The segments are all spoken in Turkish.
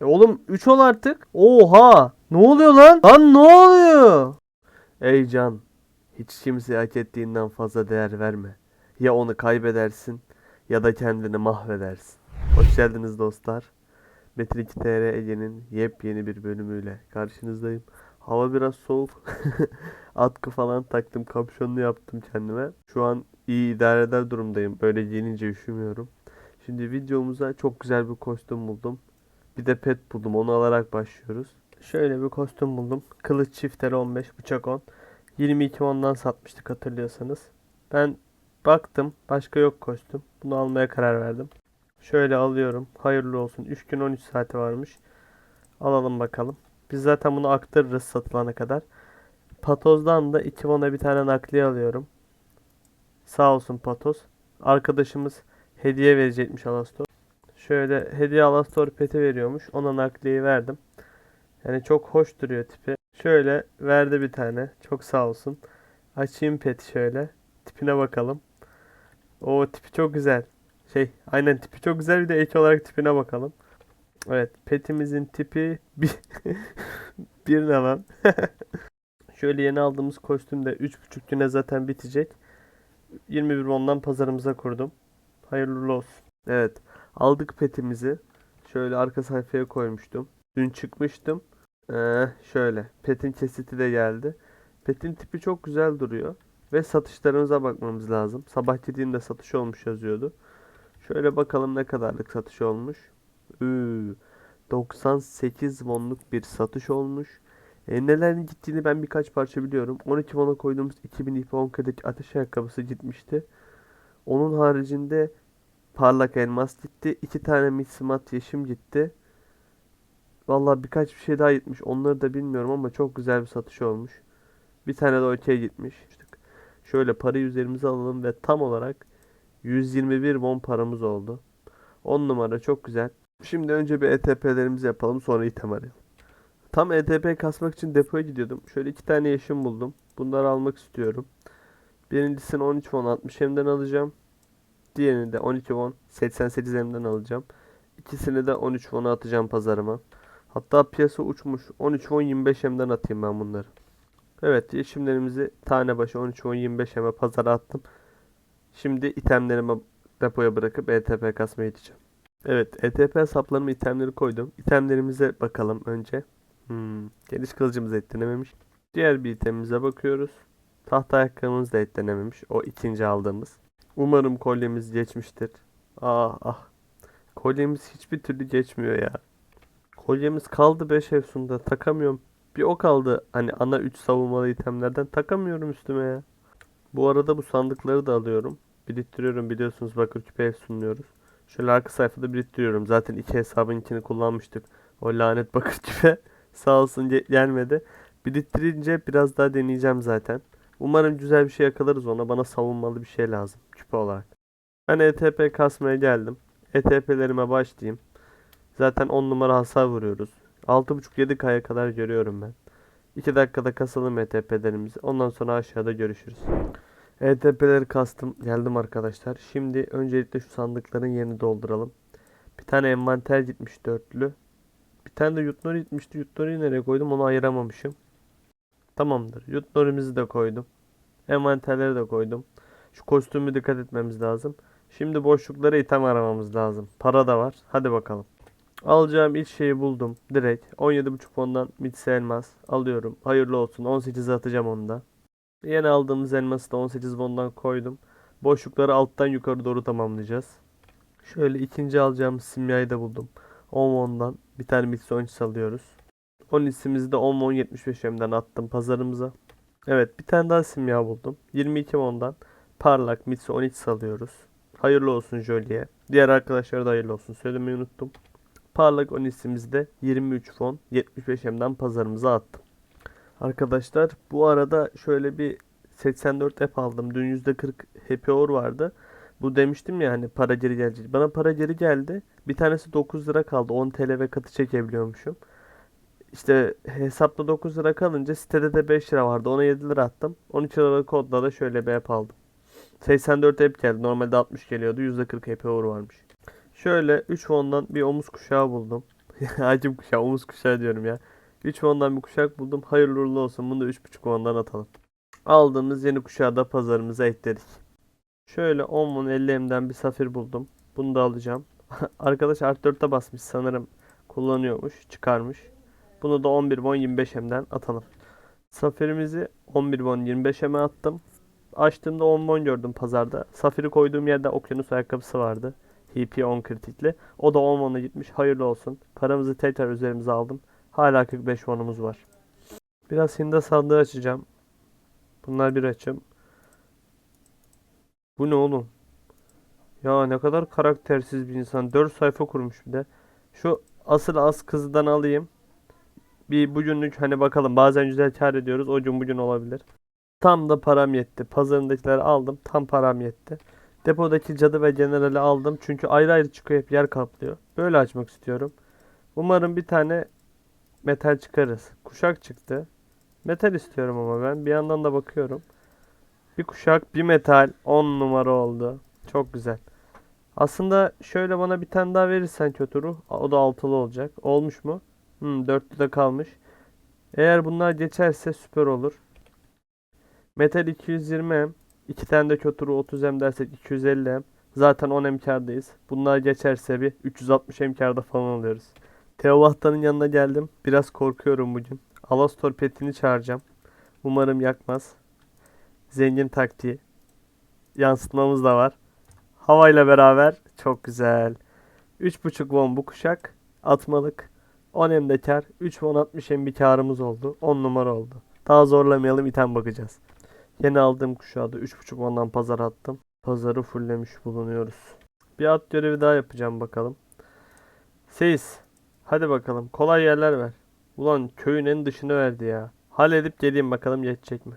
E oğlum 3 ol artık. Oha! Ne oluyor lan? Lan ne oluyor? Ey can, hiç kimseye hak ettiğinden fazla değer verme. Ya onu kaybedersin ya da kendini mahvedersin. Hoş geldiniz dostlar. Metin 2 TR Ege'nin yepyeni bir bölümüyle karşınızdayım. Hava biraz soğuk. Atkı falan taktım, kapşonlu yaptım kendime. Şu an iyi idare eder durumdayım. Böyle giyinince üşümüyorum. Şimdi videomuza çok güzel bir kostüm buldum. Bir de pet buldum. Onu alarak başlıyoruz. Şöyle bir kostüm buldum. Kılıç çifteri 15, bıçak 10. 22 ondan satmıştık hatırlıyorsanız. Ben baktım. Başka yok kostüm. Bunu almaya karar verdim. Şöyle alıyorum. Hayırlı olsun. 3 gün 13 saati varmış. Alalım bakalım. Biz zaten bunu aktarırız satılana kadar. Patoz'dan da 2 ona bir tane nakliye alıyorum. Sağ olsun Patoz. Arkadaşımız hediye verecekmiş Alastor. Şöyle hediye Alastor peti veriyormuş. Ona nakliyeyi verdim. Yani çok hoş duruyor tipi. Şöyle verdi bir tane. Çok sağ olsun. Açayım peti şöyle. Tipine bakalım. O tipi çok güzel. Şey aynen tipi çok güzel bir de ek olarak tipine bakalım. Evet petimizin tipi bir, bir ne lan? Şöyle yeni aldığımız kostüm de 3.5 güne zaten bitecek. 21 ondan pazarımıza kurdum. Hayırlı olsun. Evet aldık petimizi. Şöyle arka sayfaya koymuştum. Dün çıkmıştım. Ee, şöyle petin kesiti de geldi. Petin tipi çok güzel duruyor. Ve satışlarımıza bakmamız lazım. Sabah gideyim satış olmuş yazıyordu. Şöyle bakalım ne kadarlık satış olmuş. Üü, 98 wonluk bir satış olmuş. E, nelerin gittiğini ben birkaç parça biliyorum. 12 won'a koyduğumuz 2000 ip 10 kadeki ateş ayakkabısı gitmişti. Onun haricinde parlak elmas gitti. 2 tane mismat yeşim gitti. Vallahi birkaç bir şey daha gitmiş. Onları da bilmiyorum ama çok güzel bir satış olmuş. Bir tane de okey gitmiş. Şöyle parayı üzerimize alalım ve tam olarak 121 won paramız oldu. 10 numara çok güzel. Şimdi önce bir ETP'lerimizi yapalım sonra item arayalım. Tam ETP kasmak için depoya gidiyordum. Şöyle iki tane yeşim buldum. Bunları almak istiyorum. Birincisini 13 won 60 M'den alacağım. Diğerini de 12 won 88 M'den alacağım. İkisini de 13 won'a atacağım pazarıma. Hatta piyasa uçmuş. 13 won 25 M'den atayım ben bunları. Evet yeşimlerimizi tane başı 13 won 25 M'e pazara attım. Şimdi itemlerimi depoya bırakıp ETP kasmaya gideceğim. Evet ETP hesaplarıma itemleri koydum. İtemlerimize bakalım önce. Hmm, geniş kılıcımız etlenememiş. Diğer bir itemimize bakıyoruz. Tahta ayakkabımız da etlenememiş. O ikinci aldığımız. Umarım kolyemiz geçmiştir. Ah ah. Kolyemiz hiçbir türlü geçmiyor ya. Kolyemiz kaldı 5 efsunda takamıyorum. Bir o kaldı hani ana 3 savunmalı itemlerden takamıyorum üstüme ya. Bu arada bu sandıkları da alıyorum. Biriktiriyorum biliyorsunuz bakır küpe sunluyoruz. Şöyle arka sayfada biriktiriyorum. Zaten iki hesabınkini kullanmıştık. O lanet bakır küpe sağ olsun ge- gelmedi. Biriktirince biraz daha deneyeceğim zaten. Umarım güzel bir şey yakalarız ona. Bana savunmalı bir şey lazım küpe olarak. Ben ETP kasmaya geldim. ETP'lerime başlayayım. Zaten 10 numara hasar vuruyoruz. 6.5-7K'ya kadar görüyorum ben. 2 dakikada kasalım ETP'lerimizi. Ondan sonra aşağıda görüşürüz. ETP'leri kastım. Geldim arkadaşlar. Şimdi öncelikle şu sandıkların yerini dolduralım. Bir tane envanter gitmiş dörtlü. Bir tane de Yutnori gitmişti. Yutnori'yi nereye koydum onu ayıramamışım. Tamamdır. Yutnori'mizi de koydum. Envanterleri de koydum. Şu kostümü dikkat etmemiz lazım. Şimdi boşluklara item aramamız lazım. Para da var. Hadi bakalım. Alacağım ilk şeyi buldum. Direkt 17.5 fondan mitsi elmas alıyorum. Hayırlı olsun. 18'e atacağım onu da. Yeni aldığımız elması da 18 bondan koydum. Boşlukları alttan yukarı doğru tamamlayacağız. Şöyle ikinci alacağımız simyayı da buldum. 10 bondan bir tane mitsi 13 alıyoruz. 10 isimizi de 10 bon 75 M'den attım pazarımıza. Evet bir tane daha simya buldum. 22 bondan parlak mitsi 13 salıyoruz. Hayırlı olsun Jolie'ye. Diğer arkadaşlara da hayırlı olsun. Söylemeyi unuttum. Parlak 10 isimizi de 23 fon 75 M'den pazarımıza attım. Arkadaşlar bu arada şöyle bir 84 app aldım. Dün %40 happy hour vardı. Bu demiştim ya hani para geri gelecek. Bana para geri geldi. Bir tanesi 9 lira kaldı. 10 TL ve katı çekebiliyormuşum. İşte hesapta 9 lira kalınca sitede de 5 lira vardı. Ona 7 lira attım. 13 liralık kodla da şöyle bir app aldım. 84 app geldi. Normalde 60 geliyordu. %40 happy hour varmış. Şöyle 3 fondan bir omuz kuşağı buldum. Hacim kuşağı, omuz kuşağı diyorum ya. 3 won'dan bir kuşak buldum. Hayırlı uğurlu olsun. Bunu da 3.5 won'dan atalım. Aldığımız yeni kuşağı da pazarımıza ekledik. Şöyle 10 won 50 M'den bir safir buldum. Bunu da alacağım. Arkadaş Art 4'te basmış sanırım. Kullanıyormuş. Çıkarmış. Bunu da 11 won 25 M'den atalım. Safirimizi 11 won 25 M'e attım. Açtığımda 10 won gördüm pazarda. Safiri koyduğum yerde okyanus ayakkabısı vardı. HP 10 kritikli. O da 10 won'a gitmiş. Hayırlı olsun. Paramızı tekrar üzerimize aldım. Hala 45 won'umuz var. Biraz Hinda sandığı açacağım. Bunlar bir açım. Bu ne oğlum? Ya ne kadar karaktersiz bir insan. 4 sayfa kurmuş bir de. Şu asıl az kızdan alayım. Bir bugünlük hani bakalım bazen güzel kar ediyoruz. O gün bugün olabilir. Tam da param yetti. Pazarındakileri aldım. Tam param yetti. Depodaki cadı ve generali aldım. Çünkü ayrı ayrı çıkıyor hep yer kaplıyor. Böyle açmak istiyorum. Umarım bir tane metal çıkarız. Kuşak çıktı. Metal istiyorum ama ben. Bir yandan da bakıyorum. Bir kuşak, bir metal. 10 numara oldu. Çok güzel. Aslında şöyle bana bir tane daha verirsen kötü ruh. O da altılı olacak. Olmuş mu? Hmm, dörtlü de kalmış. Eğer bunlar geçerse süper olur. Metal 220M. İki tane de kötü ruh 30M dersek 250M. Zaten 10M kârdayız. Bunlar geçerse bir 360M kârda falan alıyoruz. Teovahta'nın yanına geldim. Biraz korkuyorum bugün. Alastor petini çağıracağım. Umarım yakmaz. Zengin taktiği. Yansıtmamız da var. Havayla beraber çok güzel. 3.5 won bu kuşak. Atmalık. 10 hem de kar. 3 won 60 hem bir karımız oldu. 10 numara oldu. Daha zorlamayalım item bakacağız. Yeni aldığım kuşağı da 3.5 won'dan pazara attım. Pazarı fulllemiş bulunuyoruz. Bir at görevi daha yapacağım bakalım. Seyis. Hadi bakalım. Kolay yerler ver. Ulan köyün en dışını verdi ya. Halledip geleyim bakalım geçecek mi?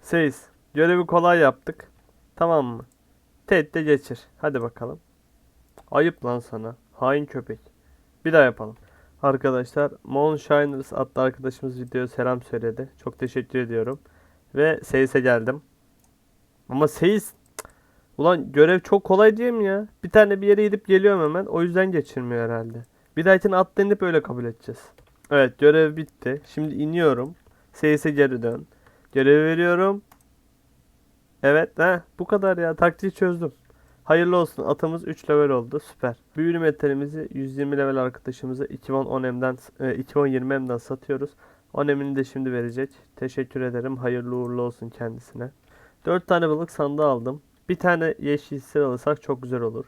Seyis. Görevi kolay yaptık. Tamam mı? Ted geçir. Hadi bakalım. Ayıp lan sana. Hain köpek. Bir daha yapalım. Arkadaşlar Moonshiners adlı arkadaşımız videoya selam söyledi. Çok teşekkür ediyorum. Ve Seyis'e geldim. Ama Seyis. Ulan görev çok kolay değil mi ya? Bir tane bir yere gidip geliyorum hemen. O yüzden geçirmiyor herhalde. Bir dahakine atla inip öyle kabul edeceğiz. Evet görev bitti. Şimdi iniyorum. Seyis'e geri dön. Görevi veriyorum. Evet he bu kadar ya taktiği çözdüm. Hayırlı olsun atımız 3 level oldu süper. Büyülü metalimizi 120 level arkadaşımıza 2010M'den e, 2020M'den satıyoruz. 10M'ini de şimdi verecek. Teşekkür ederim. Hayırlı uğurlu olsun kendisine. 4 tane balık sandığı aldım. Bir tane yeşil iksir alırsak çok güzel olur.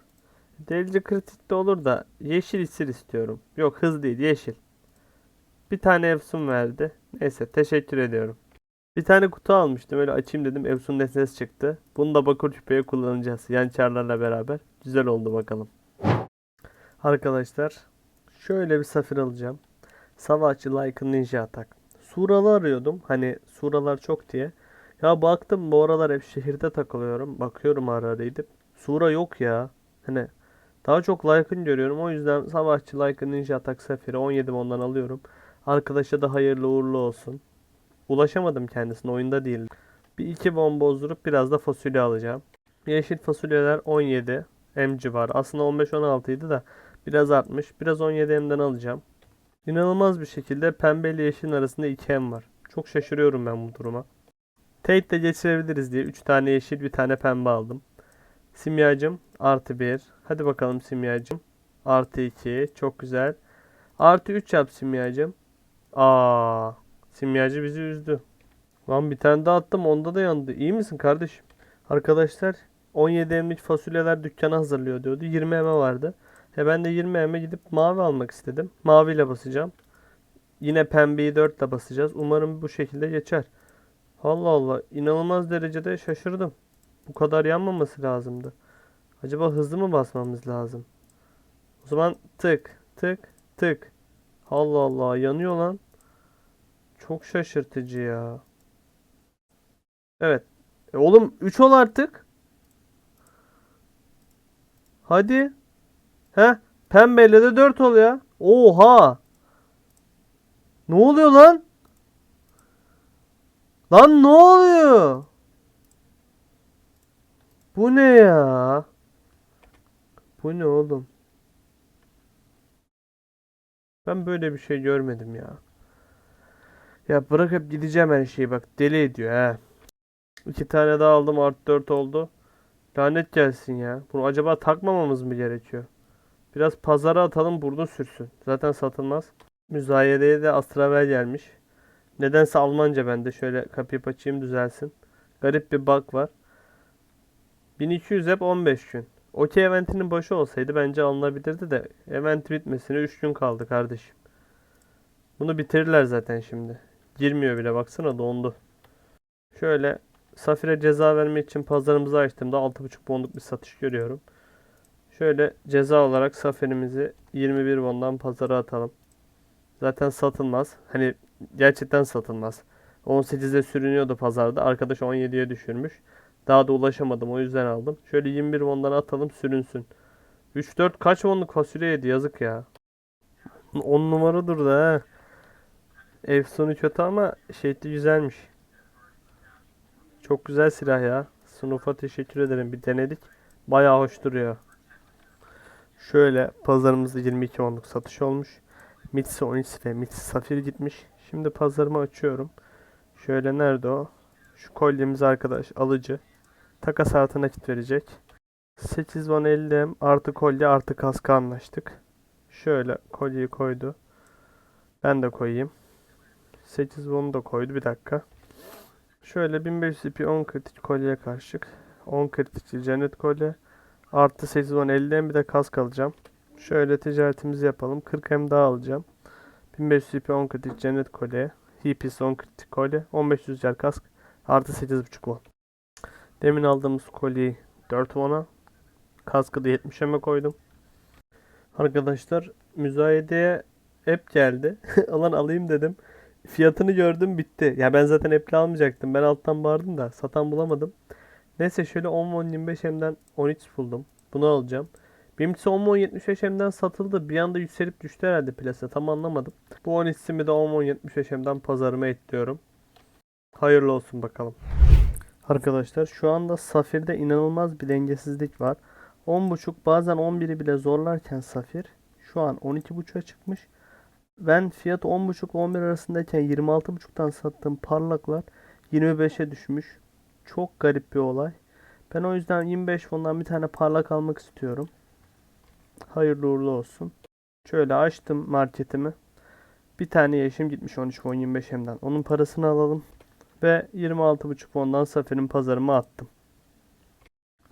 Delici kritik de olur da yeşil iksir istiyorum. Yok hız değil yeşil. Bir tane Efsun verdi. Neyse teşekkür ediyorum. Bir tane kutu almıştım öyle açayım dedim Efsun nesnesi çıktı. Bunu da bakır küpeye kullanacağız yan çarlarla beraber. Güzel oldu bakalım. Arkadaşlar şöyle bir safir alacağım. Savaşçı Lycan Ninja Atak. Suralı arıyordum hani suralar çok diye. Ya baktım bu aralar hep şehirde takılıyorum. Bakıyorum ara ara gidip. Sura yok ya. Hani daha çok Lycan görüyorum. O yüzden Savaşçı Lycan Ninja Atak Safir'i 17 ondan alıyorum. Arkadaşa da hayırlı uğurlu olsun. Ulaşamadım kendisine oyunda değil. Bir iki bomba bozdurup biraz da fasulye alacağım. Yeşil fasulyeler 17 M civarı. Aslında 15-16 idi da biraz artmış. Biraz 17 M'den alacağım. İnanılmaz bir şekilde pembe ile yeşilin arasında 2 M var. Çok şaşırıyorum ben bu duruma. Tate de geçirebiliriz diye 3 tane yeşil bir tane pembe aldım. Simyacım artı 1. Hadi bakalım simyacım. Artı 2. Çok güzel. Artı 3 yap simyacım. Aa, simyacı bizi üzdü. Lan bir tane daha attım onda da yandı. İyi misin kardeşim? Arkadaşlar 17 emlik fasulyeler dükkana hazırlıyor diyordu. 20 eme vardı. E ben de 20 eme gidip mavi almak istedim. Maviyle basacağım. Yine pembeyi 4 ile basacağız. Umarım bu şekilde geçer. Allah Allah inanılmaz derecede şaşırdım. Bu kadar yanmaması lazımdı. Acaba hızlı mı basmamız lazım? O zaman tık tık tık. Allah Allah yanıyor lan. Çok şaşırtıcı ya. Evet. E oğlum 3 ol artık. Hadi. He? Pembeyle de 4 ol ya. Oha. Ne oluyor lan? Lan ne oluyor? Bu ne ya? Bu ne oğlum? Ben böyle bir şey görmedim ya. Ya bırakıp gideceğim her şeyi bak deli ediyor he. İki tane daha aldım artı 4 oldu. Lanet gelsin ya. Bunu acaba takmamamız mı gerekiyor? Biraz pazara atalım burada sürsün. Zaten satılmaz. Müzayedeye de Astravel gelmiş. Nedense Almanca bende. Şöyle kapıyı açayım düzelsin. Garip bir bug var. 1200 hep 15 gün. Okey eventinin başı olsaydı bence alınabilirdi de event bitmesine 3 gün kaldı kardeşim. Bunu bitirirler zaten şimdi. Girmiyor bile baksana dondu. Şöyle Safir'e ceza vermek için pazarımızı açtığımda 6.5 bondluk bir satış görüyorum. Şöyle ceza olarak Safir'imizi 21 bondan pazara atalım. Zaten satılmaz. Hani gerçekten satılmaz. 18'e sürünüyordu pazarda. Arkadaş 17'ye düşürmüş. Daha da ulaşamadım o yüzden aldım. Şöyle 21 won'dan atalım sürünsün. 3-4 kaç wonluk fasulye yedi yazık ya. 10 numaradır da ha. Efsonu kötü ama şehitli güzelmiş. Çok güzel silah ya. Snufa teşekkür ederim. Bir denedik. Bayağı hoş duruyor. Şöyle pazarımızda 22 wonluk satış olmuş. Mitsi 13 ve Mitsi Safir gitmiş. Şimdi pazarımı açıyorum. Şöyle nerede o? Şu kolyemiz arkadaş alıcı. Takas artı nakit verecek. 8 won 50 artı kolye artı kaska anlaştık. Şöyle kolyeyi koydu. Ben de koyayım. 8 won da koydu bir dakika. Şöyle 1500 ipi 10 kritik kolyeye karşılık. 10 kritik cennet kolye. Artı 8 won 50 bir de kask alacağım. Şöyle ticaretimizi yapalım. 40 hem daha alacağım. 1500 ipi 10 kritik cennet kolye. Hipis 10 kritik kolye. 1500 yer kask. Artı 8.5 won. Demin aldığımız kolyeyi 4 won'a. Kaskı da 70 eme koydum. Arkadaşlar müzayedeye app geldi. Alan alayım dedim. Fiyatını gördüm bitti. Ya ben zaten app'le almayacaktım. Ben alttan bağırdım da satan bulamadım. Neyse şöyle 10 won 25 hemden 13 buldum. Bunu alacağım. Benimkisi 10 won 75 hemden satıldı. Bir anda yükselip düştü herhalde plase. Tam anlamadım. Bu 10 ismi de 10 won 75 hemden pazarıma ekliyorum. Hayırlı olsun bakalım. Arkadaşlar şu anda Safir'de inanılmaz bir dengesizlik var. 10.5 bazen 11'i bile zorlarken Safir şu an 12.5'a çıkmış. Ben fiyatı 10.5-11 arasındayken 26.5'tan sattığım parlaklar 25'e düşmüş. Çok garip bir olay. Ben o yüzden 25 fondan bir tane parlak almak istiyorum. Hayırlı uğurlu olsun. Şöyle açtım marketimi. Bir tane yeşim gitmiş 13 fon 25 hemden. Onun parasını alalım. Ve 26.5 fondan Safir'in pazarıma attım.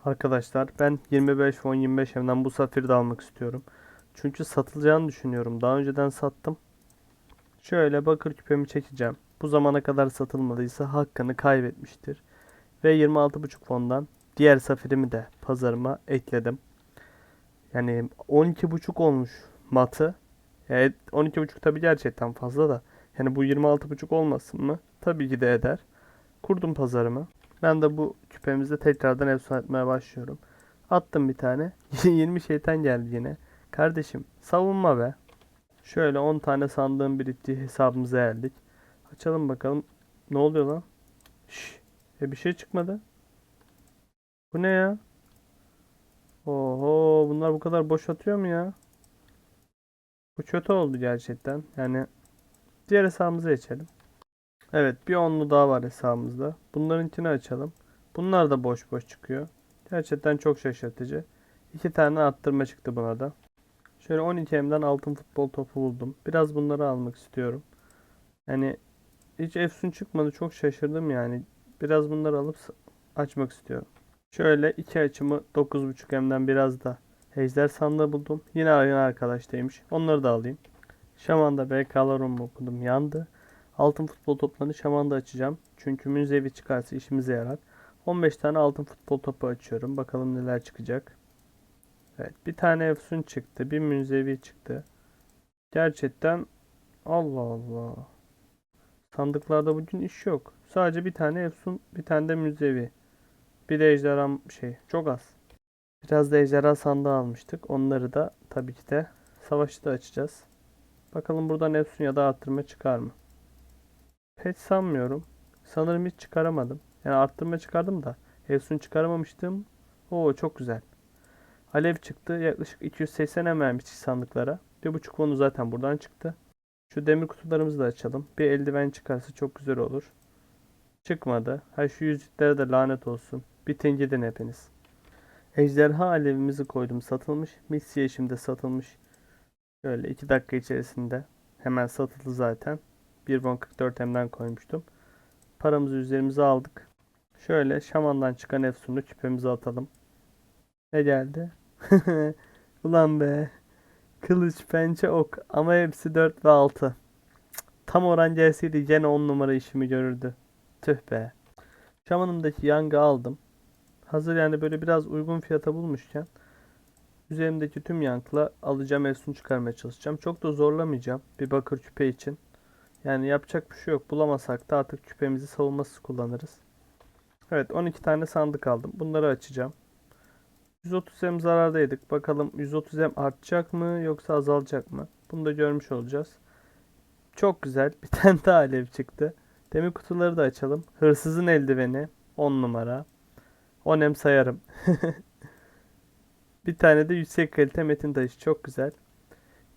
Arkadaşlar ben 25 fon 25 hemden bu Safir'i de almak istiyorum. Çünkü satılacağını düşünüyorum. Daha önceden sattım. Şöyle bakır küpemi çekeceğim. Bu zamana kadar satılmadıysa hakkını kaybetmiştir. Ve 26.5 fondan diğer Safir'imi de pazarıma ekledim. Yani 12.5 olmuş matı. Evet 12.5 tabi gerçekten fazla da. Yani bu 26.5 olmasın mı? Tabii ki de eder. Kurdum pazarımı. Ben de bu küpemizde tekrardan efsane etmeye başlıyorum. Attım bir tane. 20 şeytan geldi yine. Kardeşim savunma be. Şöyle 10 tane sandığım birikti hesabımıza geldik. Açalım bakalım. Ne oluyor lan? Şş. E bir şey çıkmadı. Bu ne ya? Oho bunlar bu kadar boş atıyor mu ya? Bu kötü oldu gerçekten. Yani diğer hesabımıza geçelim. Evet bir onlu daha var hesabımızda. Bunlarınkini açalım. Bunlar da boş boş çıkıyor. Gerçekten çok şaşırtıcı. İki tane arttırma çıktı buna da. Şöyle 12 M'den altın futbol topu buldum. Biraz bunları almak istiyorum. Yani hiç Efsun çıkmadı. Çok şaşırdım yani. Biraz bunları alıp açmak istiyorum. Şöyle iki açımı 9.5 M'den biraz da ejder sandığı buldum. Yine aynı arkadaştaymış. Onları da alayım. Şaman'da BK'larımı okudum. Yandı. Altın futbol toplarını Şaman'da açacağım. Çünkü münzevi çıkarsa işimize yarar. 15 tane altın futbol topu açıyorum. Bakalım neler çıkacak. Evet bir tane Efsun çıktı. Bir münzevi çıktı. Gerçekten Allah Allah. Sandıklarda bugün iş yok. Sadece bir tane Efsun, bir tane de münzevi. Bir de ejderha şey. Çok az. Biraz da ejderha sandığı almıştık. Onları da tabii ki de savaşta açacağız. Bakalım buradan Efsun ya da arttırma çıkar mı? Hiç sanmıyorum. Sanırım hiç çıkaramadım. Yani arttırma çıkardım da Efsun çıkaramamıştım. Oo çok güzel. Alev çıktı. Yaklaşık 280 em vermiştik sandıklara. Bir buçuk wonu zaten buradan çıktı. Şu demir kutularımızı da açalım. Bir eldiven çıkarsa çok güzel olur. Çıkmadı. Ha şu yüzüklere de lanet olsun. Bitin gidin hepiniz. Ejderha alevimizi koydum satılmış. Missiye şimdi satılmış. Şöyle 2 dakika içerisinde hemen satıldı zaten. 1.44 M'den koymuştum. Paramızı üzerimize aldık. Şöyle şamandan çıkan efsunu küpemize atalım. Ne geldi? Ulan be. Kılıç, pençe, ok ama hepsi 4 ve 6. Tam oran gelseydi gene 10 numara işimi görürdü. Tüh be. Şamanımdaki yangı aldım. Hazır yani böyle biraz uygun fiyata bulmuşken üzerimdeki tüm yankla alacağım efsun çıkarmaya çalışacağım. Çok da zorlamayacağım bir bakır küpe için. Yani yapacak bir şey yok. Bulamasak da artık küpemizi savunmasız kullanırız. Evet 12 tane sandık aldım. Bunları açacağım. 130 M zarardaydık. Bakalım 130 M artacak mı yoksa azalacak mı? Bunu da görmüş olacağız. Çok güzel. Bir tane daha alev çıktı. Demir kutuları da açalım. Hırsızın eldiveni 10 numara. 10 M sayarım. bir tane de yüksek kalite metin taşı. Çok güzel.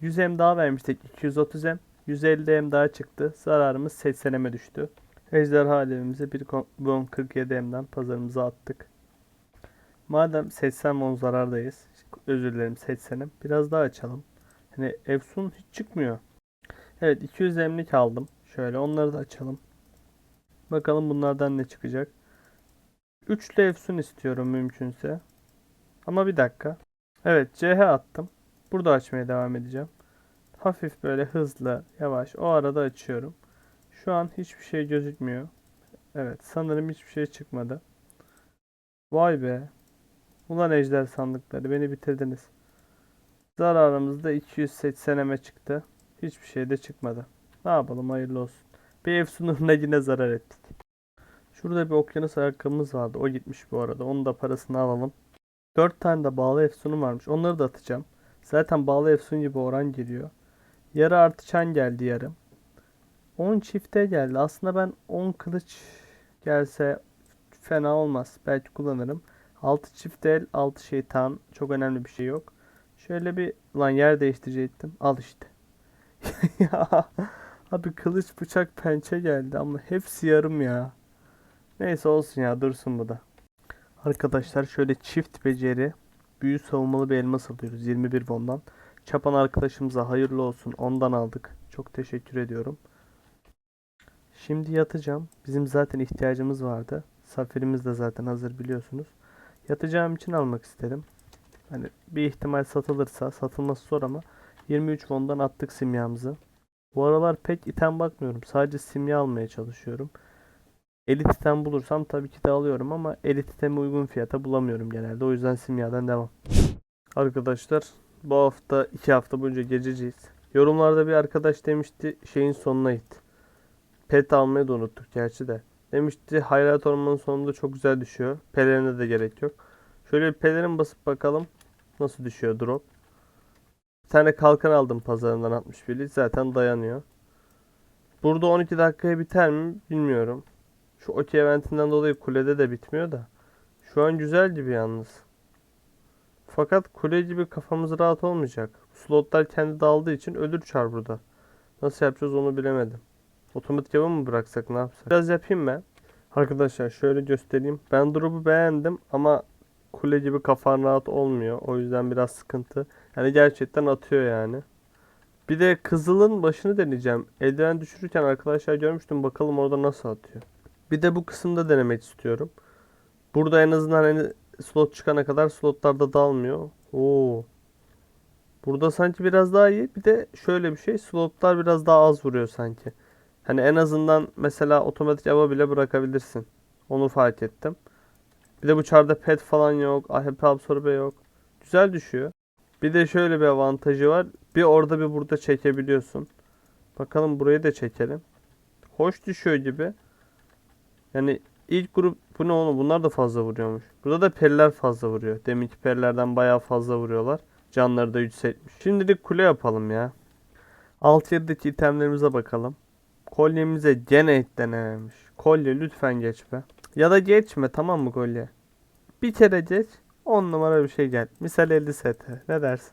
100 M daha vermiştik. 230 M. 150 M daha çıktı. Zararımız 80 M'e düştü. Ejderha alevimizi 1.47 M'den pazarımıza attık. Madem 80 won zarardayız. Özür dilerim 80'im. Biraz daha açalım. Hani Efsun hiç çıkmıyor. Evet 200 emlik aldım. Şöyle onları da açalım. Bakalım bunlardan ne çıkacak. Üçlü Efsun istiyorum mümkünse. Ama bir dakika. Evet CH attım. Burada açmaya devam edeceğim. Hafif böyle hızlı, yavaş. O arada açıyorum. Şu an hiçbir şey gözükmüyor. Evet sanırım hiçbir şey çıkmadı. Vay be. Ulan ejder sandıkları beni bitirdiniz. Zararımızda 280 eme çıktı. Hiçbir şey de çıkmadı. Ne yapalım hayırlı olsun. Bir ev sunumuna yine zarar ettik. Şurada bir okyanus ayakkabımız vardı. O gitmiş bu arada. Onun da parasını alalım. 4 tane de bağlı efsunum varmış. Onları da atacağım. Zaten bağlı efsun gibi oran geliyor. Yarı artı çan geldi yarım. 10 çifte geldi. Aslında ben 10 kılıç gelse fena olmaz. Belki kullanırım. 6 çift el, 6 şeytan. Çok önemli bir şey yok. Şöyle bir lan yer değiştirecektim. Al işte. ya abi kılıç bıçak pençe geldi ama hepsi yarım ya. Neyse olsun ya dursun bu da. Arkadaşlar şöyle çift beceri büyü savunmalı bir elmas alıyoruz 21 won'dan. Çapan arkadaşımıza hayırlı olsun ondan aldık. Çok teşekkür ediyorum. Şimdi yatacağım. Bizim zaten ihtiyacımız vardı. Safirimiz de zaten hazır biliyorsunuz. Yatacağım için almak istedim. Hani bir ihtimal satılırsa satılması zor ama 23 won'dan attık simyamızı. Bu aralar pek item bakmıyorum. Sadece simya almaya çalışıyorum. Elit item bulursam tabii ki de alıyorum ama elit itemi uygun fiyata bulamıyorum genelde. O yüzden simyadan devam. Arkadaşlar bu hafta 2 hafta boyunca gececiyiz. Yorumlarda bir arkadaş demişti şeyin sonuna git. Pet almayı da unuttuk gerçi de. Demişti hayrat ormanın sonunda çok güzel düşüyor. Pelerine de gerek yok. Şöyle bir pelerin basıp bakalım nasıl düşüyor drop. Bir tane kalkan aldım pazarından 61'lik zaten dayanıyor. Burada 12 dakikaya biter mi bilmiyorum. Şu okey eventinden dolayı kulede de bitmiyor da. Şu an güzel gibi yalnız. Fakat kule gibi kafamız rahat olmayacak. Slotlar kendi dağıldığı için ölür çar burada. Nasıl yapacağız onu bilemedim. Otomatik yava mı bıraksak ne yapsak? Biraz yapayım ben. Arkadaşlar şöyle göstereyim. Ben drop'u beğendim ama kule gibi kafan rahat olmuyor. O yüzden biraz sıkıntı. Yani gerçekten atıyor yani. Bir de kızılın başını deneyeceğim. Eldiven düşürürken arkadaşlar görmüştüm. Bakalım orada nasıl atıyor. Bir de bu kısımda denemek istiyorum. Burada en azından hani slot çıkana kadar slotlarda dalmıyor. Oo. Burada sanki biraz daha iyi. Bir de şöyle bir şey. Slotlar biraz daha az vuruyor sanki. Hani en azından mesela otomatik ava bile bırakabilirsin. Onu fark ettim. Bir de bu çarda pet falan yok. AHP absorbe yok. Güzel düşüyor. Bir de şöyle bir avantajı var. Bir orada bir burada çekebiliyorsun. Bakalım burayı da çekelim. Hoş düşüyor gibi. Yani ilk grup bu ne oğlum bunlar da fazla vuruyormuş. Burada da periler fazla vuruyor. Deminki perilerden bayağı fazla vuruyorlar. Canları da yükseltmiş. Şimdilik kule yapalım ya. Alt yerdeki itemlerimize bakalım. Kolyemize gene eklenememiş. Kolye lütfen geç be. Ya da geçme tamam mı kolye? Bir kere geç. 10 numara bir şey gel. Misal 50 sete. Ne dersin?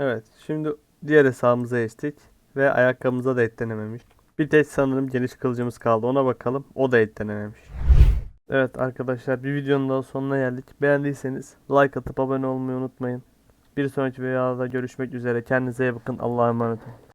Evet. Şimdi Diğer hesabımıza geçtik. Ve ayakkabımıza da eklenememiş. Bir tek sanırım geniş kılıcımız kaldı. Ona bakalım. O da eklenememiş. Evet arkadaşlar bir videonun daha sonuna geldik. Beğendiyseniz like atıp abone olmayı unutmayın. Bir sonraki videoda görüşmek üzere. Kendinize iyi bakın. Allah'a emanet olun.